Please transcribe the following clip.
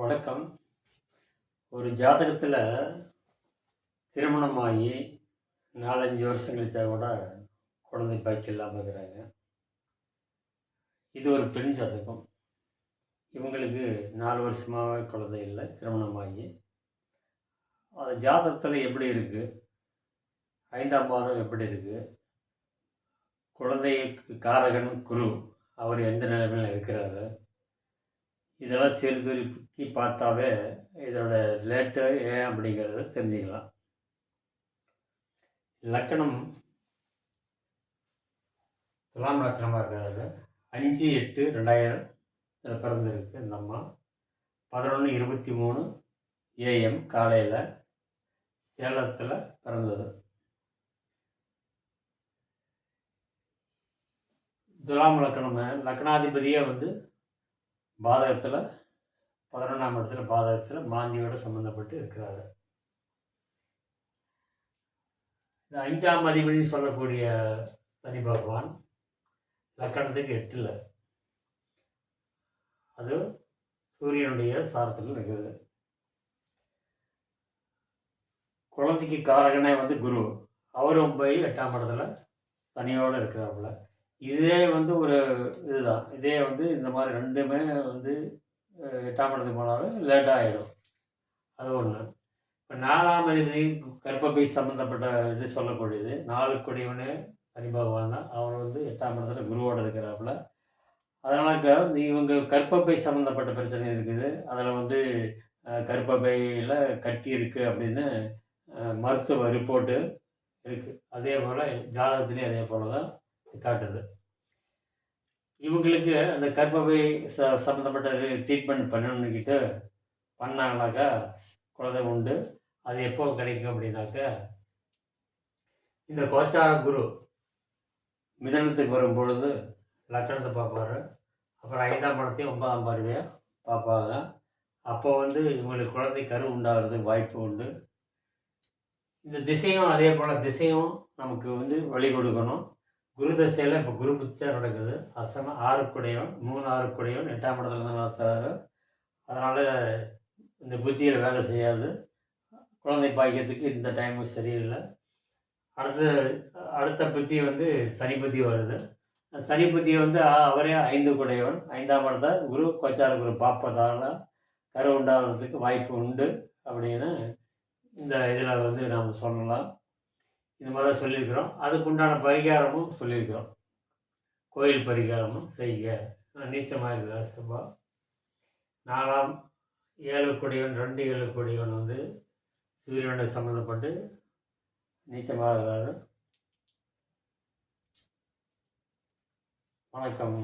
வணக்கம். ஒரு ஜாதகத்தில் திருமணமாகி நாலஞ்சு வருஷம் கழிச்சா கூட குழந்தை பாக்கி இல்லாமல் இருக்கிறாங்க. இது ஒரு பெண் ஜாதகம். இவங்களுக்கு நாலு வருஷமாகவே குழந்தை இல்லை திருமணமாகி அந்த ஜாதகத்தில் எப்படி இருக்குது ஐந்தாம் மாதம் எப்படி இருக்குது குழந்தைக்கு காரகன் குரு அவர் எந்த நிலைமையில் இருக்கிறாரு? இதெல்லாம் சீர்தூக்கி பார்த்தாவே இதோட லேட்டு ஏன் அப்படிங்கிறத தெரிஞ்சுக்கலாம். லக்கணம் துலாம் லக்கணமாக இருக்கிறது. அஞ்சு எட்டு ரெண்டாயிரம் இதில் பிறந்திருக்கு இந்த அம்மா. பதினொன்று இருபத்தி மூணு ஏஎம் காலையில் சேலத்தில் பிறந்தது. துலாம் லக்கணம் லக்னாதிபதியே வந்து பாதகத்தில் பதினொன்றாம் இடத்துல பாதகத்தில் மாந்தியோடு சம்மந்தப்பட்டு இருக்கிறார். இந்த அஞ்சாம் அதிபதி சொல்லக்கூடிய சனி பகவான் லக்கணத்துக்கு எட்டில். அது சூரியனுடைய சாரத்தில் இருக்குது குழந்தைக்கு காரகனே வந்து குரு. அவரும் போய் எட்டாம் இடத்துல சனியோடு இருக்கிறாப்புல. இதே வந்து ஒரு இதுதான். இதே வந்து இந்த மாதிரி ரெண்டுமே வந்து எட்டாம் இடத்துக்கு போனாவே லேட்டாக ஆகிடும் அது ஒன்று இப்போ நாலாம் அதிபதி கர்ப்பப்பை சம்மந்தப்பட்ட இது சொல்லக்கூடியது. நாலு கொடியவனே சனி பகவான் தான். அவர் வந்து எட்டாம் இடத்துல குருவோடு இருக்கிறாப்புல. அதனால வந்து இவங்க கற்பப்பை சம்மந்தப்பட்ட பிரச்சனை இருக்குது. அதில் வந்து கற்பப்பையில் கட்டி இருக்குது அப்படின்னு மருத்துவ ரிப்போர்ட்டு இருக்குது அதே போல் ஜாதகத்துலேயும் அதே போல் தான் காட்டுது. இவங்களுக்கு அந்த கர்ப்பப்பை ச சம்மந்தப்பட்ட ட்ரீட்மெண்ட் பண்ணணுன்னுக்கிட்டு பண்ணாங்கனாக்கா குழந்தை உண்டு. அது எப்போ கிடைக்கும் அப்படின்னாக்கா இந்த கோச்சார குரு மிதனத்துக்கு வரும் பொழுது லக்கணத்தை பார்ப்பாரு. அப்புறம் ஐந்தாம் படத்தையும் ஒன்பதாம் பார்வையாக பார்ப்பாங்க. அப்போ வந்து இவங்களுக்கு குழந்தை கரு உண்டாகிறதுக்கு வாய்ப்பு உண்டு. இந்த திசையும் அதே போல் திசையும் நமக்கு வந்து வழி கொடுக்கணும். குரு தசையில் இப்போ குரு புத்தியாக நடக்குது. அசம ஆறுக்குடையவன் மூணு ஆறுக்குடையவன் எட்டாம் இடத்துல தான் நடத்துகிறாரு அதனால் இந்த புத்தியில் வேலை செய்யாது. குழந்தை பாய்க்கிறதுக்கு இந்த டைமு சரியில்லை. அடுத்த அடுத்த புத்தி வந்து சனி புத்தி வருது. சனி புத்தி வந்து அவரே ஐந்து குடையவன். ஐந்தாம் இடத்த குரு கோச்சார குரு பார்ப்பதால கரு உண்டாகிறதுக்கு வாய்ப்பு உண்டு அப்படின்னு இந்த இதில் வந்து நாம் சொல்லலாம். இந்த மாதிரி சொல்லியிருக்கிறோம். அதுக்குண்டான பரிகாரமும் சொல்லியிருக்கிறோம். கோயில் பரிகாரமும் செய்யுங்க. நீச்சமாக இருக்கிறார் செவ்வா நாலாம் ஏழு கொடியவன் ரெண்டு ஏழு கொடியவன் வந்து சூரியனோட சம்மந்தப்பட்டு நீச்சமாக இருக்கிறாரு. வணக்கம்.